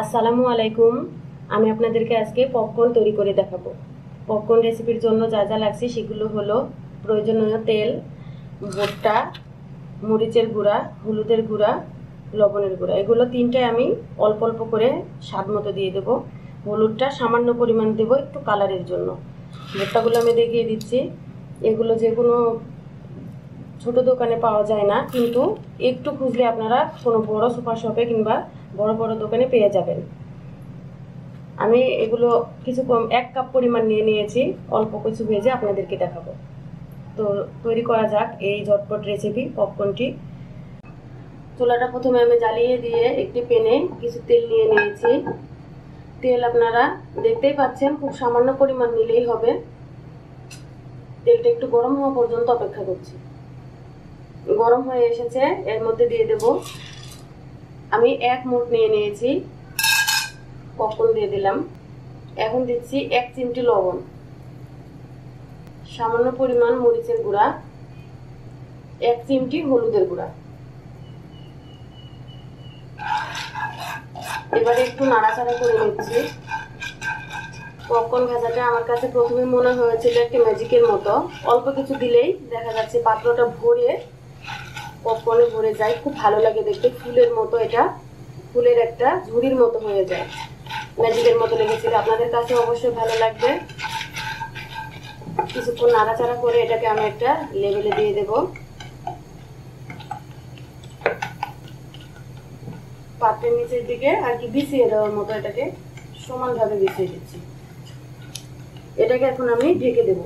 আসসালামু আলাইকুম। আমি আপনাদেরকে আজকে পপকর্ন তৈরি করে দেখাবো। পপকর্ন রেসিপির জন্য যা যা লাগছে সেগুলো হলো প্রয়োজনীয় তেল, ভুট্টা, মরিচের গুঁড়া, হলুদের গুঁড়া, লবণের গুঁড়া। এগুলো তিনটায় আমি অল্প অল্প করে স্বাদ মতো দিয়ে দেবো। হলুদটা সামান্য পরিমাণ দেবো একটু কালারের জন্য। ভুট্টাগুলো আমি দেখিয়ে দিচ্ছি। এগুলো যে কোনো ছোট দোকানে পাওয়া যায় না, কিন্তু একটু খুঁজলে আপনারা কোনো বড় সুপার শপে কিংবা বড় বড় দোকানে পেয়ে যাবেন। আমি এগুলো কিছু কম, এক কাপ পরিমাণ নিয়ে নিয়েছি, অল্প কিছু ভেজে আপনাদেরকে দেখাবো। তো তৈরি করা যাক এই ঝটপট রেসিপি পপকর্নটি চুলাটা প্রথমে আমি জ্বালিয়ে দিয়ে একটি পেনে কিছু তেল নিয়ে নিয়েছি। তেল আপনারা দেখতেই পাচ্ছেন, খুব সামান্য পরিমাণ নিলেই হবে। তেলটা একটু গরম হওয়া পর্যন্ত অপেক্ষা করছি। গরম হয়ে এসেছে, এর মধ্যে দিয়ে দেব। আমি এক মুঠ নিয়ে নিয়েছি পপকর্ন দিয়ে দিলাম? এখন দিচ্ছি এক চিমটি লবণ। সামান্য পরিমাণ মরিচের গুঁড়া, এক চিমটি হলুদের গুঁড়া। এবারে একটু নাড়াচাড়া করে নিচ্ছি। পপকর্ন ভাজাটা আমার কাছে প্রথমে মনে হয়েছিল একটি ম্যাজিকের মতো। অল্প কিছু দিলেই দেখা যাচ্ছে পাত্রটা ভরে পপকর্নে ভরে যায়। খুব ভালো লাগে দেখতে। ফুলের মতো এটা। ফুলের একটা ঝুড়ির মতো হয়ে যায়। ম্যাজিকের মতো লেগেছিল। আপনাদের কাছে অবশ্যই ভালো লাগবে। কিছুক্ষণ নাড়াচাড়া করে এটাকে আমি একটা লেভেলে দিয়ে দেব। পাত্রের নিচের দিকে আর কি বিছিয়ে দেওয়ার মতো এটাকে সমানভাবে বিছিয়ে দিচ্ছি। এটাকে এখন আমি ঢেকে দেব।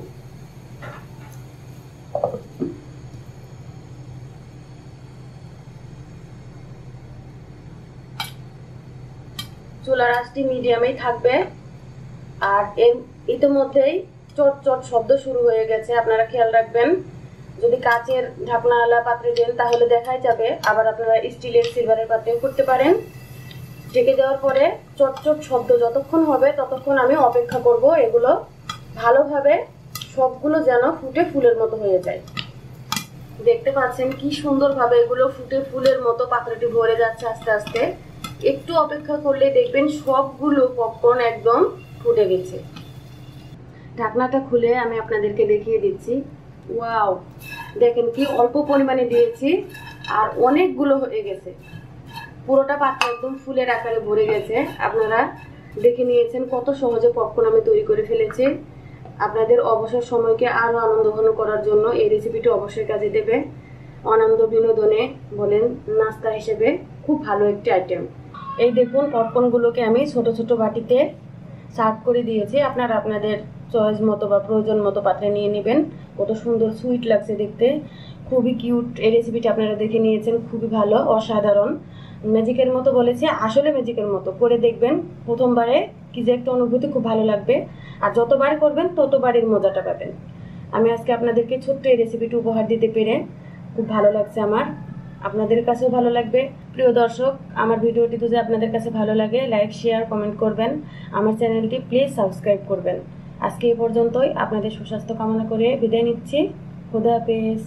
চুলার আঁচটি মিডিয়ামেই থাকবে। আর এর ইতিমধ্যেই চট চট শব্দ শুরু হয়ে গেছে, আপনারা খেয়াল রাখবেন। যদি কাচের ঢাকনাওয়ালা পাত্রে দেন, তাহলে দেখাই যাবে, আবার আপনারা স্টিলের সিলভারের পাত্রেও করতে পারেন। ঢেকে দেওয়ার পরে চটচট শব্দ যতক্ষণ হবে, ততক্ষণ আমি অপেক্ষা করব এগুলো ভালোভাবে, সবগুলো যেন ফুটে ফুলের মতো হয়ে যায়। দেখতে পাচ্ছেন কি সুন্দরভাবে এগুলো ফুটে ফুলের মতো পাত্রটি ভরে যাচ্ছে আস্তে আস্তে। একটু অপেক্ষা করলে দেখবেন সবগুলো পপকর্ন একদম ফুটে গেছে। ঢাকনাটা খুলে আমি আপনাদেরকে দেখিয়ে দিচ্ছি। ওয়াও! দেখেন কি অল্প পরিমাণে দিয়েছি আর অনেকগুলো হয়ে গেছে। পুরোটা পাত্র একদম ফুলের আকারে ভরে গেছে। আপনারা দেখে নিয়েছেন কত সহজে পপকর্ন আমি তৈরি করে ফেলেছি। আপনাদের অবসর সময়কে আরও আনন্দঘন করার জন্য এই রেসিপিটি অবশ্যই কাজে দেবে। আনন্দ বিনোদনে বলেন, নাস্তা হিসেবে খুব ভালো একটি আইটেম এই দেখুন পপকর্নগুলোকে আমি ছোট ছোট বাটিতে সার্ভ করে দিয়েছি। আপনারা আপনাদের চয়েস মতো বা প্রয়োজন মতো পাত্রে নিয়ে নেবেন। কত সুন্দর সুইট লাগছে দেখতে। খুবই কিউট এই রেসিপিটি আপনারা দেখে নিয়েছেন, খুবই ভালো, অসাধারণ। ম্যাজিকের মতো বলেছে, আসলে ম্যাজিকের মতো। করে দেখবেন, প্রথমবারে কি যে একটা অনুভূতি, খুব ভালো লাগবে। আর যতবার করবেন, ততবারের মজাটা পাবেন। আমি আজকে আপনাদেরকে ছোট্ট এই রেসিপিটি উপহার দিতে পেরে খুব ভালো লাগছে আমার। আপনাদের কাছেও ভালো লাগবে। প্রিয় দর্শক, আমার ভিডিওটি যদি আপনাদের কাছে ভালো লাগে, লাইক, শেয়ার, কমেন্ট করবেন। আমার চ্যানেলটি প্লিজ সাবস্ক্রাইব করবেন। আজকে এ পর্যন্তই। আপনাদের সুস্বাস্থ্য কামনা করে বিদায় নিচ্ছি। খুদা হাফেজ।